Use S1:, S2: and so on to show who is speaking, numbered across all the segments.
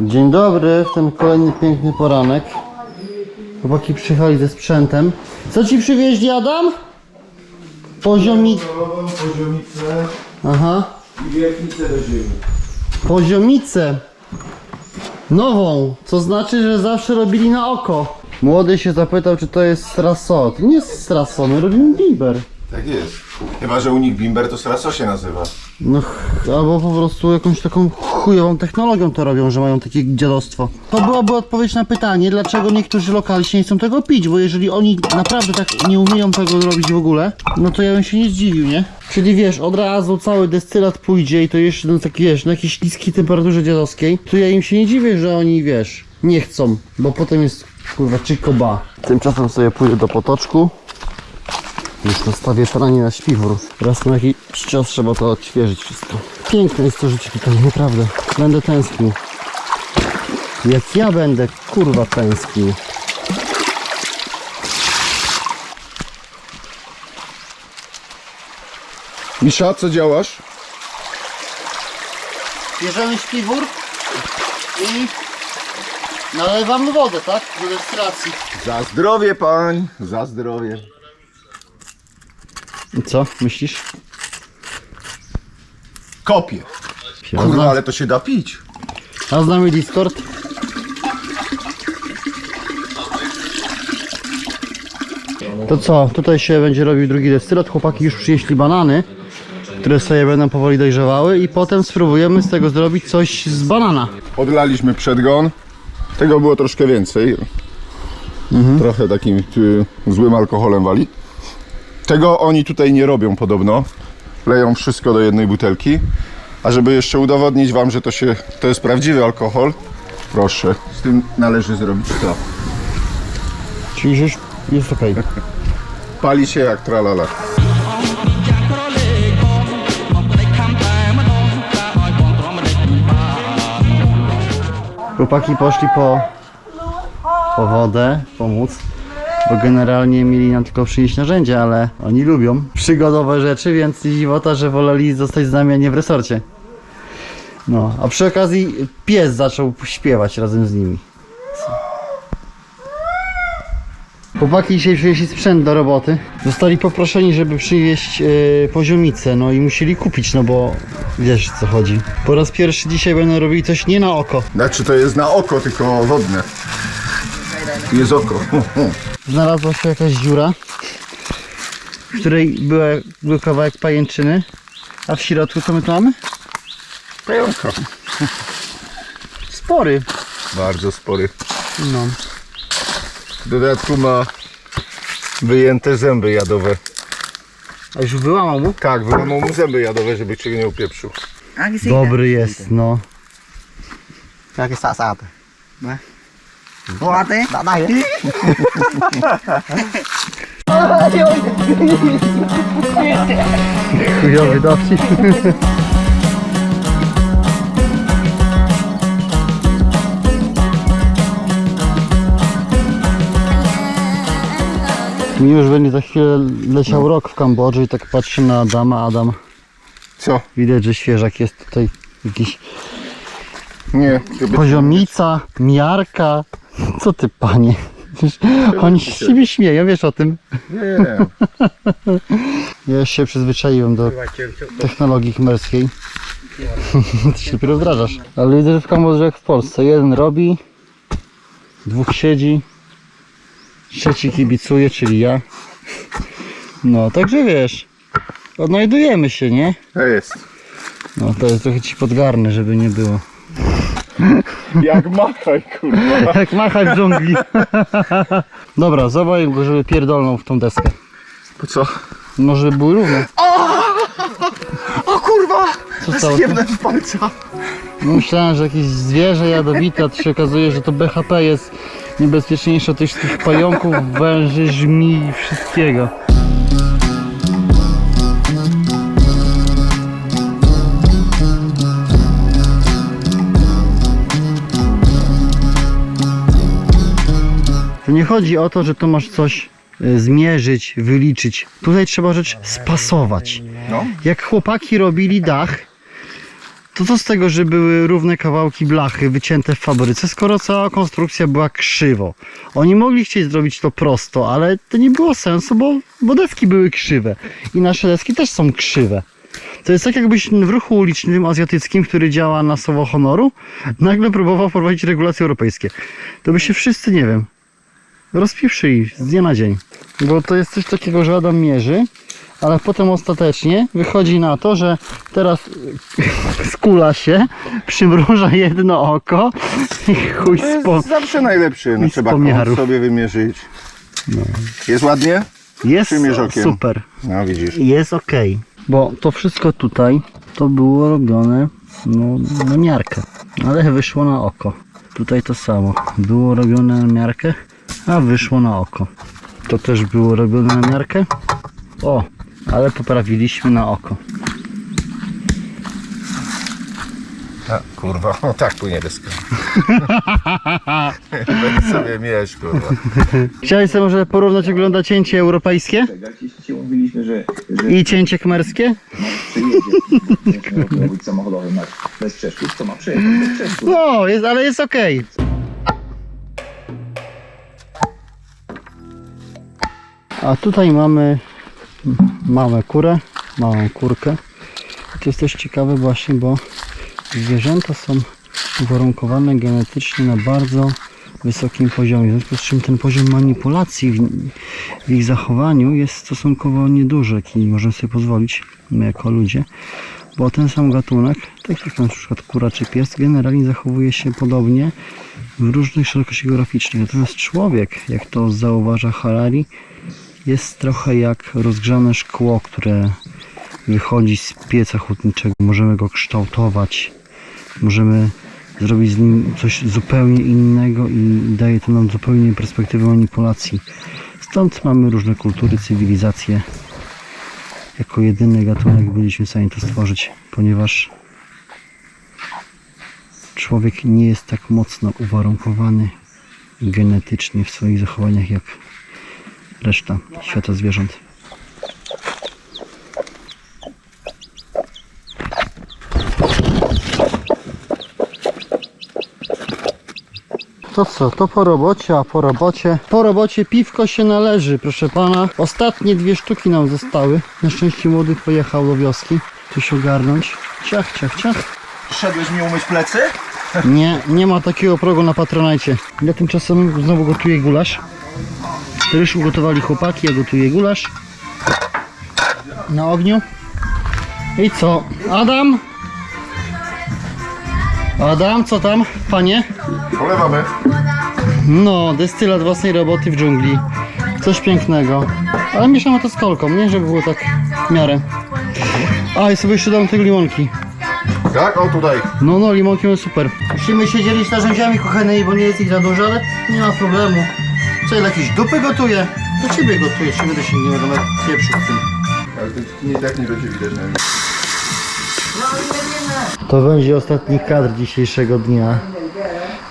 S1: Dzień dobry, w ten kolejny piękny poranek. Chłopaki przyjechali ze sprzętem. Co ci przywieźli Adam?
S2: Poziomicę
S1: Aha.
S2: i wiertnicę do ziemi.
S1: Poziomicę. Nową, co znaczy, że zawsze robili na oko. Młody się zapytał, czy to jest straso. To nie jest straso, my robimy bimber.
S2: Tak jest. Chyba, że u nich bimber to straso się nazywa.
S1: No, ch- albo po prostu jakąś taką chujową technologią to robią, że mają takie dziadostwo. To byłaby odpowiedź na pytanie, dlaczego niektórzy lokalsi nie chcą tego pić, bo jeżeli oni naprawdę tak nie umieją tego robić w ogóle, no to ja bym się nie zdziwił, nie? Czyli wiesz, od razu cały destylat pójdzie i to jeszcze no, tak wiesz, na jakiejś niskiej temperaturze dziadowskiej, to ja im się nie dziwię, że oni wiesz, nie chcą, bo potem jest kurwa czykoba. Tymczasem sobie pójdę do potoczku. Już nastawię pranie na śpiwór. Raz na jakiś czas trzeba to odświeżyć wszystko. Piękne jest to życie tutaj, naprawdę. Będę tęsknił. Jak ja będę, kurwa, tęsknił.
S2: Misza, co działasz?
S1: Bierzemy śpiwór i nalewamy wodę, tak? Do destylacji.
S2: Za zdrowie, pań! Za zdrowie.
S1: Co, myślisz?
S2: Kopie. Kurwa, ale to się da pić.
S1: A z nami Discord? To co, tutaj się będzie robił drugi destylat. Chłopaki już przynieśli banany, które sobie będą powoli dojrzewały i potem spróbujemy z tego zrobić coś z banana.
S2: Odlaliśmy przedgon. Tego było troszkę więcej. Trochę takim y, złym alkoholem wali. Tego oni tutaj nie robią podobno. Leją wszystko do jednej butelki. A żeby jeszcze udowodnić wam, że to się to jest prawdziwy alkohol, proszę, z tym należy zrobić to.
S1: Czyli już jest okej.
S2: Pali się jak tralala.
S1: Chłopaki poszli po, po wodę, pomóc, bo generalnie mieli nam tylko przynieść narzędzia, ale oni lubią przygodowe rzeczy, więc dziwota, że woleli zostać z nami, a nie w resorcie. No, a przy okazji pies zaczął śpiewać razem z nimi. Chłopaki dzisiaj przynieśli sprzęt do roboty. Zostali poproszeni, żeby przywieźć e, poziomicę, no i musieli kupić, no bo wiesz co chodzi. Po raz pierwszy dzisiaj będą robili coś nie na oko.
S2: Znaczy to jest na oko, tylko wodne. Jest oko.
S1: znalazła się jakaś dziura, w której była, był kawałek pajęczyny, a w środku co my tu mamy?
S2: Pająka.
S1: Spory.
S2: Bardzo spory.
S1: No.
S2: W dodatku ma wyjęte zęby jadowe.
S1: A już wyłamał mu?
S2: Tak, wyłamał mu zęby jadowe, żeby cię nie upieprzył.
S1: Dobry jest, no.
S3: ra cái xạ ăn thế đã đây đấy
S1: Chujowy dowcip. Mi już będzie za chwilę leciał rok w Kambodży i tak patrzę na Adama, Adam.
S2: Co?
S1: Widać, że świeżak jest tutaj jakiś
S2: Nie.
S1: Poziomica, miarka. Co ty panie? Przecież Oni się z siebie śmieją, wiesz o tym.
S2: Nie.
S1: Ja już się przyzwyczaiłem do technologii khmerskiej. Ty się dopiero wdrażasz. Ale widzę, że w Kambodży jak w Polsce. Jeden robi, dwóch siedzi, trzeci kibicuje, czyli ja. No, także wiesz, odnajdujemy się, nie?
S2: To jest.
S1: No, to jest trochę ci podgarny, żeby nie było.
S2: Jak machaj, kurwa.
S1: Jak machać w dżungli. Dobra, zobacz go, żeby pierdolnął w tą deskę.
S2: Po co?
S1: No, żeby były równe.
S2: O kurwa!
S1: Co stało?
S2: Zjebnąć palca.
S1: No Myślałem, że jakieś zwierzę jadowite, a to się okazuje, że to BHP jest niebezpieczniejsze od tych wszystkich pająków, węży, żmi i wszystkiego. To nie chodzi o to, że tu masz coś y, zmierzyć, wyliczyć. Tutaj trzeba rzecz spasować.
S2: No.
S1: Jak chłopaki robili dach, to co z tego, że były równe kawałki blachy wycięte w fabryce, skoro cała konstrukcja była krzywo? Oni mogli chcieć zrobić to prosto, ale to nie było sensu, bo, bo deski były krzywe. I nasze deski też są krzywe. To jest tak jakbyś w ruchu ulicznym azjatyckim, który działa na słowo honoru, nagle próbował wprowadzić regulacje europejskie. To by się wszyscy, nie wiem, rozpiwszyli z dnia na dzień. Bo to jest coś takiego, że Adam mierzy, ale potem ostatecznie wychodzi na to, że teraz skula się, przymruża jedno oko i chuj
S2: To
S1: spo...
S2: jest zawsze najlepszy. No, trzeba kąt sobie wymierzyć. Jest ładnie?
S1: Jest
S2: przymierz okiem.
S1: super.
S2: No widzisz.
S1: Jest ok. Bo to wszystko tutaj to było robione no, na miarkę, ale wyszło na oko. Tutaj to samo. Było robione na miarkę, a wyszło na oko. To też było robione na miarkę. O, ale poprawiliśmy na oko.
S2: A, kurwa, o tak płynie deska. Weź sobie mierz, kurwa.
S1: Chciałeś sobie może porównać ogląda cięcie europejskie i cięcie kmerskie?
S4: przyjedzie robić samochodowy na bez przeszkód, to ma przejechać.
S1: No, jest, ale jest ok. A tutaj mamy małą kurę, małą kurkę. To jest też ciekawe właśnie, bo zwierzęta są uwarunkowane genetycznie na bardzo wysokim poziomie. W związku z czym ten poziom manipulacji w, w ich zachowaniu jest stosunkowo nieduży, jaki możemy sobie pozwolić my jako ludzie bo ten sam gatunek, tak jak na przykład kura czy pies, generalnie zachowuje się podobnie w różnych szerokościach geograficznych. Natomiast człowiek, jak to zauważa Harari, jest trochę jak rozgrzane szkło, które wychodzi z pieca hutniczego. Możemy go kształtować, możemy zrobić z nim coś zupełnie innego i daje to nam zupełnie perspektywę manipulacji. Stąd mamy różne kultury, cywilizacje, jako jedyny gatunek byliśmy w stanie to stworzyć, ponieważ człowiek nie jest tak mocno uwarunkowany genetycznie w swoich zachowaniach jak reszta świata zwierząt. To co, to po robocie, a po robocie, po robocie piwko się należy, proszę pana. Ostatnie dwie sztuki nam zostały. Na szczęście młody pojechał do wioski, coś ogarnąć. Ciach, ciach, ciach.
S3: Szedłeś mi umyć plecy?
S1: Nie, nie ma takiego progu na Patronajcie. Ja tymczasem znowu gotuję gulasz. Już ugotowali chłopaki, ja gotuję gulasz. Na ogniu. I co? Adam? Adam, co tam, panie?
S2: Polewamy.
S1: No, destylat własnej roboty w dżungli. Coś pięknego. Ale mieszamy to z kolką, nie? Żeby było tak w miarę. A, i sobie jeszcze dam tego limonki.
S2: Tak? O tutaj.
S1: No, no, limonki są super. Musimy się dzielić narzędziami kuchenne, bo nie jest ich za dużo, ale nie ma problemu. Co, ile jakieś dupy gotuję? Do ciebie gotuję, czy będę się nie będę pieprzył z tym.
S2: Ale to nie tak nie będzie widać na mnie.
S1: To będzie ostatni kadr dzisiejszego dnia.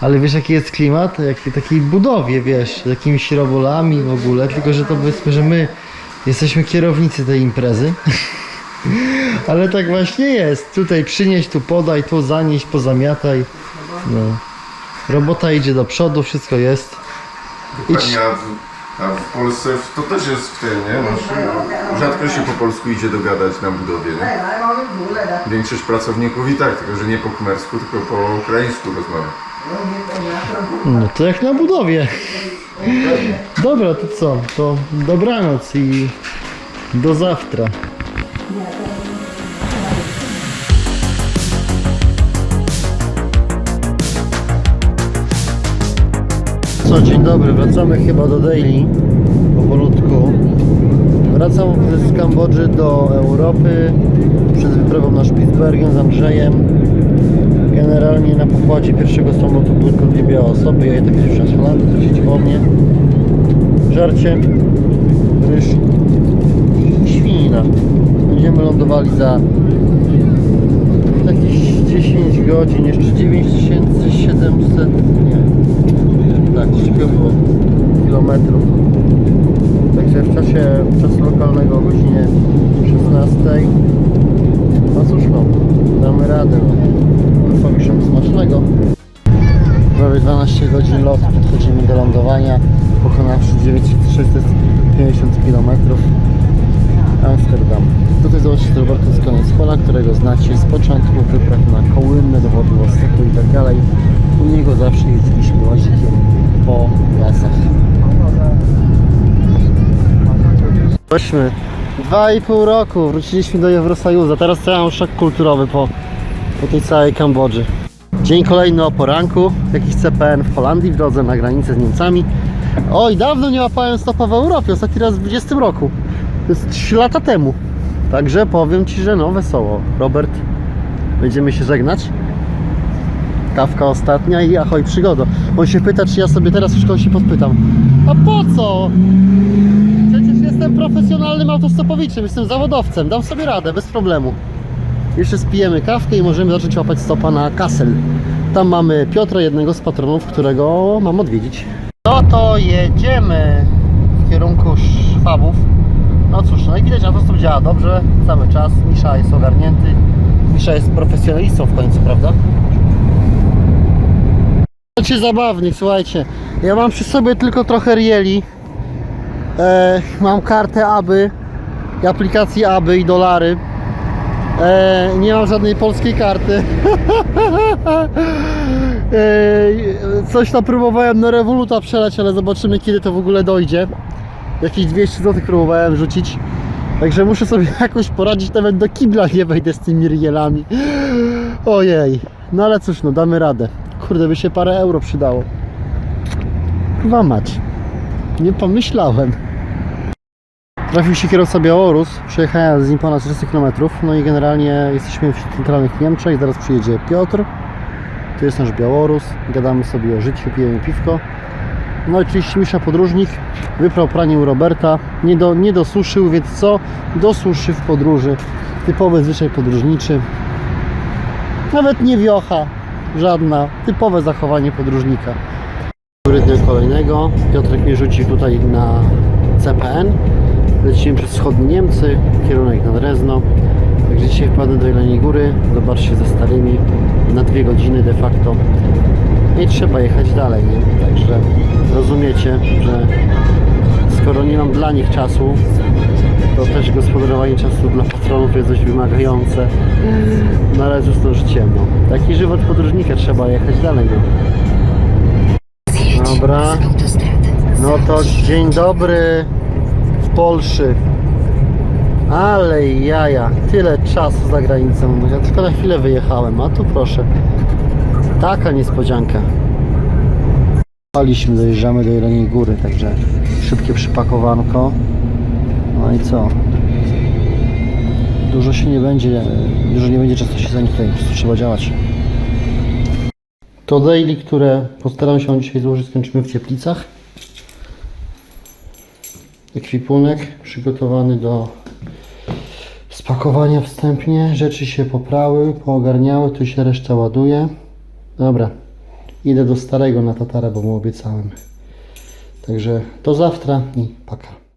S1: Ale wiesz jaki jest klimat? Jak w takiej budowie, wiesz, z jakimiś robolami w ogóle, tylko że to powiedzmy, że my jesteśmy kierownicy tej imprezy. Ale tak właśnie jest. Tutaj przynieś, tu podaj, tu zanieś, pozamiataj. No. Robota idzie do przodu, wszystko jest.
S2: Dokładnie, a w, a w Polsce w- to też jest w tym, nie? Masz, rzadko się po polsku idzie dogadać na budowie, nie? Większość pracowników i tak, tylko że nie po khmersku, tylko po ukraińsku rozmawia.
S1: No to jak na budowie. Dobra, to co? To dobranoc i do zawtra. Dobry, wracamy chyba do Daily powolutku. Wracam z Kambodży do Europy przed wyprawą na Spitsbergen z Andrzejem. Generalnie na pokładzie pierwszego samolotu były tylko dwie białe osoby, ja i tak się z Holandii, przeciwko mnie. Żarcie, ryż i świnina. Będziemy lądowali za jakieś 10 godzin, jeszcze 9700, nie, tak, coś takiego było, kilometrów. Także w czasie czasu lokalnego o godzinie 16 No cóż no, damy radę. No. Smacznego. Prawie 12 godzin lotu, podchodzimy do lądowania, pokonawszy 9650 km. Amsterdam. Tutaj zobaczycie Roberto z koniec pola, którego znacie z początku wypraw na Kołymne, do Władywostoku i tak dalej. U niego zawsze jeździliśmy łazikiem po lasach. Weźmy. Dwa i pół roku wróciliśmy do Eurosojuszu. Teraz co ja mam szok kulturowy po, po tej całej Kambodży. Dzień kolejny o poranku. Jakiś CPN w Holandii w drodze na granicę z Niemcami. Oj, dawno nie łapałem stopa w Europie. Ostatni raz w 20 roku. To jest 3 lata temu. Także powiem Ci, że no wesoło. Robert, będziemy się żegnać. Kawka ostatnia i ahoj przygodo. On się pyta, czy ja sobie teraz w szkole się podpytam. A po co? Przecież jestem profesjonalnym autostopowiczem, jestem zawodowcem, dam sobie radę, bez problemu. Jeszcze spijemy kawkę i możemy zacząć łapać stopa na Kassel. Tam mamy Piotra, jednego z patronów, którego mam odwiedzić. No to jedziemy w kierunku Szwabów. No cóż, no i widać, autostop działa dobrze cały czas. Misza jest ogarnięty. Misza jest profesjonalistą w końcu, prawda? Macie zabawnych, słuchajcie. Ja mam przy sobie tylko trochę rieli. E, mam kartę ABY i aplikację ABY i dolary. E, nie mam żadnej polskiej karty. e, coś tam próbowałem na Revoluta przelać, ale zobaczymy kiedy to w ogóle dojdzie. Jakieś 200 zł próbowałem rzucić. Także muszę sobie jakoś poradzić, nawet do kibla nie wejdę z tymi rielami. Ojej. No ale cóż, no damy radę. Kurde, by się parę euro przydało. Kurwa mać. Nie pomyślałem. Trafił się kierowca Białorus, przejechałem z nim ponad 400 km, no i generalnie jesteśmy w centralnych Niemczech, zaraz przyjedzie Piotr, to jest nasz Białorus, gadamy sobie o życiu, pijemy piwko. No i oczywiście Misza Podróżnik wyprał pranie u Roberta, nie, do, nie dosuszył, więc co? Dosuszy w podróży. Typowy zwyczaj podróżniczy. Nawet nie wiocha, żadna. Typowe zachowanie podróżnika. Dobry dnia kolejnego. Piotrek mnie rzucił tutaj na CPN. Lecimy przez wschodnie Niemcy, kierunek na Drezno. Także dzisiaj wpadnę do Jeleniej Góry, zobaczcie ze starymi na dwie godziny de facto. I trzeba jechać dalej, nie? Także rozumiecie, że skoro nie mam dla nich czasu, to też gospodarowanie czasu dla patronów jest dość wymagające. No ale cóż to już ciemno. Taki żywot podróżnika, trzeba jechać dalej, no. Dobra. No to dzień dobry w Polsce. Ale jaja, tyle czasu za granicą. Ja tylko na chwilę wyjechałem, a tu proszę. Taka niespodzianka. Paliśmy, dojeżdżamy do Jeleniej Góry, także szybkie przypakowanko. No i co? Dużo się nie będzie, dużo nie będzie czasu się za nich tutaj, trzeba działać. To daily, które postaram się dzisiaj złożyć, skończymy w Cieplicach. Ekwipunek przygotowany do spakowania wstępnie. Rzeczy się poprały, poogarniały, tu się reszta ładuje. Dobra, idę do starego na Tatara, bo mu obiecałem. Także do zawtra i paka.